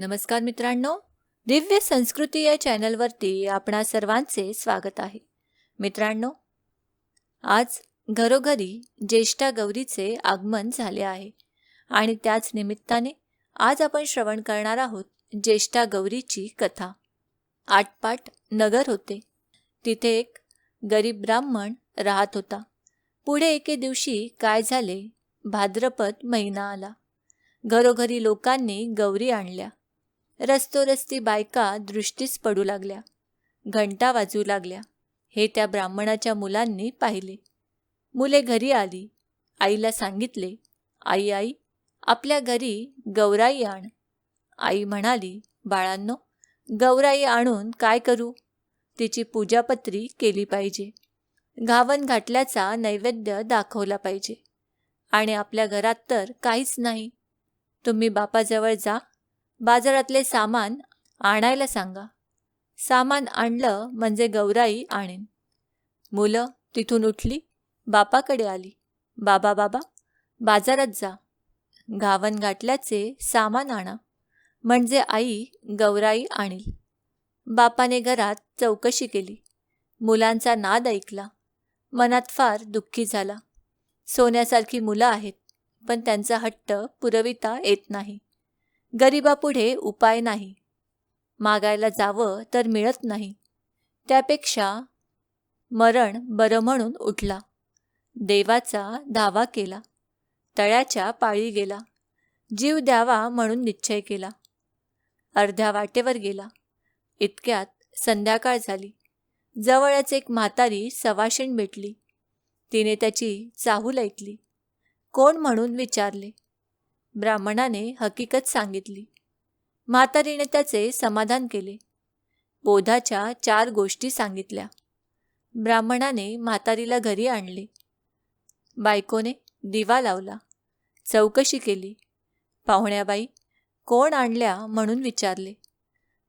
नमस्कार मित्रांनो दिव्य संस्कृती या चॅनलवरती आपणा सर्वांचे स्वागत आहे. मित्रांनो आज घरोघरी ज्येष्ठा गौरीचे आगमन झाले आहे आणि त्याच निमित्ताने आज आपण श्रवण करणार आहोत ज्येष्ठा गौरीची कथा. आटपाट नगर होते. तिथे एक गरीब ब्राह्मण राहत होता. पुढे एके दिवशी काय झाले? भाद्रपद महिना आला. घरोघरी लोकांनी गौरी आणल्या. रस्तोरस्ती बायका दृष्टीस पडू लागल्या. घंटा वाजू लागल्या. हे त्या ब्राह्मणाच्या मुलांनी पाहिले. मुले घरी आली. आईला सांगितले आई आई आपल्या घरी गौराई आण. आई म्हणाली बाळांनो गौराई आणून काय करू? तिची पूजापत्री केली पाहिजे. घावन घातल्याचा नैवेद्य दाखवला पाहिजे. आणि आपल्या घरात तर काहीच नाही. तुम्ही बापाजवळ जा बाजारातले सामान आणायला सांगा. सामान आणलं म्हणजे गौराई आणेन. मुलं तिथून उठली बापाकडे आली. बाबा बाबा बाजारात जा. गावन गाठल्याचे सामान आणा. म्हणजे आई गौराई आणील. बापाने घरात चौकशी केली. मुलांचा नाद ऐकला. मनात फार दुःखी झाला. सोन्यासारखी मुलं आहेत पण त्यांचा हट्ट पुरविता येत नाही. गरिबापुढे उपाय नाही. मागायला जावं तर मिळत नाही. त्यापेक्षा मरण बरं म्हणून उठला. देवाचा धावा केला. तळ्याच्या पाळी गेला. जीव द्यावा म्हणून निश्चय केला. अर्ध्या वाटेवर गेला. इतक्यात संध्याकाळ झाली. जवळच एक म्हातारी सवाशीण भेटली. तिने त्याची चाहूल ऐकली. कोण म्हणून विचारले? ब्राह्मणाने हकीकत सांगितली. म्हातारीने त्याचे समाधान केले. बोधाच्या चार गोष्टी सांगितल्या. ब्राह्मणाने म्हातारीला घरी आणले. बायकोने दिवा लावला. चौकशी केली. पाहुण्याबाई कोण आणल्या म्हणून विचारले.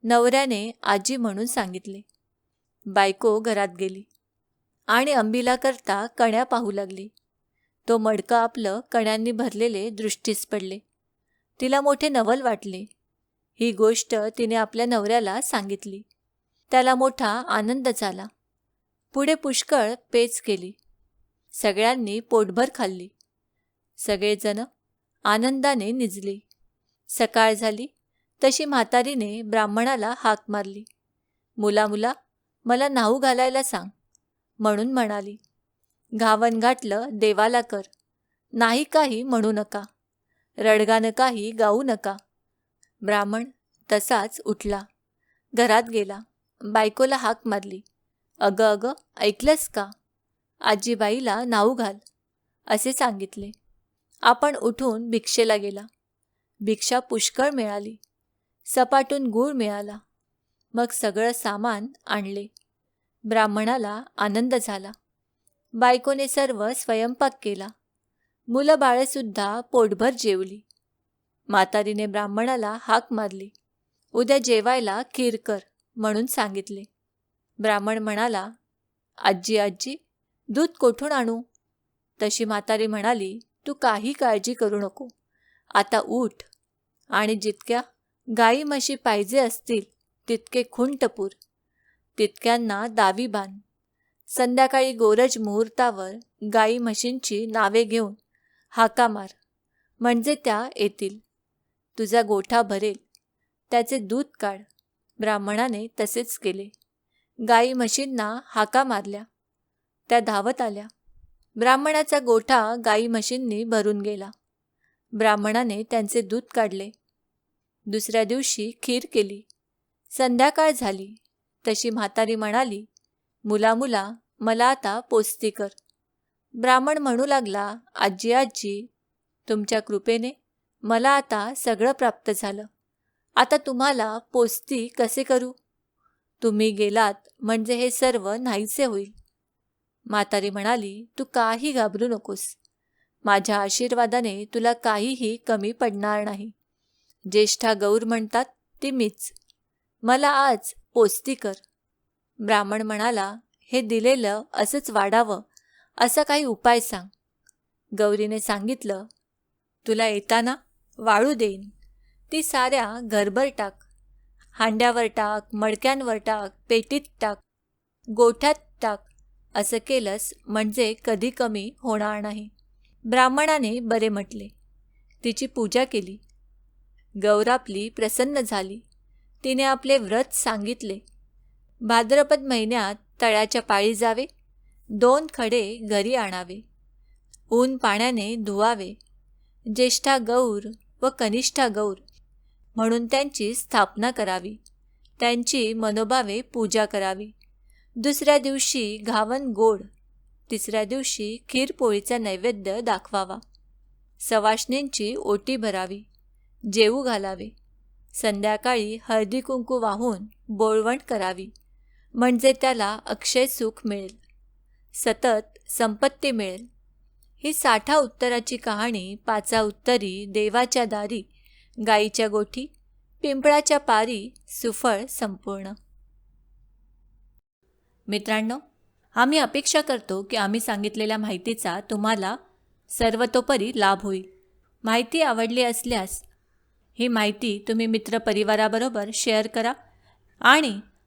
नवऱ्याने आजी म्हणून सांगितले. बायको घरात गेली. आणि अंबिला करता कण्या पाहू लागली. तो मडकं आपलं कण्यांनी भरलेले दृष्टीस पडले. तिला मोठे नवल वाटले. ही गोष्ट तिने आपल्या नवऱ्याला सांगितली. त्याला मोठा आनंद झाला. पुढे पुष्कळ पेच केली. सगळ्यांनी पोटभर खाल्ली. सगळेजण आनंदाने निजले. सकाळ झाली. तशी म्हातारीने ब्राह्मणाला हाक मारली. मुला मुला मला नाहू घालायला सांग म्हणून म्हणाली. घावन घातलं देवाला कर. नाही काही म्हणू नका. रडगानं काही गाऊ नका. ब्राह्मण तसाच उठला. घरात गेला. बायकोला हाक मारली. अगं अगं ऐकलंस का? आजीबाईला नाऊ घाल. असे सांगितले. आपण उठून भिक्षेला गेला. भिक्षा पुष्कळ मिळाली. सपाटून गूळ मिळाला. मग सगळं सामान आणले. ब्राह्मणाला आनंद झाला. बायकोने सर्व स्वयंपाक केला. मुलं बाळेसुद्धा पोटभर जेवली. म्हातारीने ब्राह्मणाला हाक मारली. उद्या जेवायला खीर कर म्हणून सांगितले. ब्राह्मण म्हणाला आजी आजी दूध कोठून आणू? तशी म्हातारी म्हणाली तू काही काळजी करू नको. आता उठ आणि जितक्या गाई म्हशी पाहिजे असतील तितके खुंटपूर. तितक्यांना दावी बांध. संध्याकाळी गोरज मुहूर्तावर गाई म्हशींची नावे घेऊन हाका मार म्हणजे त्या येतील. तुझा गोठा भरेल. त्याचे दूध काढ. ब्राह्मणाने तसेच केले. गाई म्हशींना हाका मारल्या. त्या धावत आल्या. ब्राह्मणाचा गोठा गाई म्हशींनी भरून गेला. ब्राह्मणाने त्यांचे दूध काढले. दुसऱ्या दिवशी खीर केली. संध्याकाळ झाली. तशी म्हातारी म्हणाली मुला मुला मला आता पोस्ती कर. ब्राह्मण म्हणू लागला आजी आजी तुमच्या कृपेने मला आता सगळं प्राप्त झालं. आता तुम्हाला पोस्ती कसे करू? तुम्ही गेलात म्हणजे हे सर्व नाहीसे होईल. म्हातारी म्हणाली तू काही घाबरू नकोस. माझ्या आशीर्वादाने तुला काहीही कमी पडणार नाही. ज्येष्ठा गौर म्हणतात ती मीच. मला आज पोस्ती कर. ब्राह्मण म्हणाला हे दिलेलं असंच वाढावं असा काही उपाय सांग. गौरीने सांगितलं तुला येताना वाळू देईन. ती साऱ्या घरभर टाक. हांड्यावर टाक मडक्यांवर टाक पेटीत टाक गोठ्यात टाक. असं केलंस म्हणजे कधी कमी होणार नाही. ब्राह्मणाने बरे म्हटले. तिची पूजा केली. गौरापली प्रसन्न झाली. तिने आपले व्रत सांगितले. भाद्रपद महिन्यात तळ्याच्या पाळी जावे दोन खडे घरी आणावे ऊन पाण्याने धुवावे ज्येष्ठा गौर व कनिष्ठा गौर म्हणून त्यांची स्थापना करावी. त्यांची मनोभावे पूजा करावी. दुसऱ्या दिवशी घावन गोड तिसऱ्या दिवशी खीरपोळीचा नैवेद्य दाखवावा. सवाष्णींची ओटी भरावी जेवू घालावे. संध्याकाळी हळदी कुंकू वाहून बोळवण करावी. म्हणजे त्याला अक्षय सुख मिळेल. सतत संपत्ती मिळेल. ही साठा उत्तराची कहाणी पाचा उत्तरी देवाच्या दारी गाईच्या गोठी पिंपळाच्या पारी सुफळ संपूर्ण. मित्रांनो आम्ही अपेक्षा करतो की आम्ही सांगितलेल्या माहितीचा तुम्हाला सर्वतोपरी लाभ होईल. माहिती आवडली असल्यास ही माहिती तुम्ही मित्रपरिवाराबरोबर शेअर करा आणि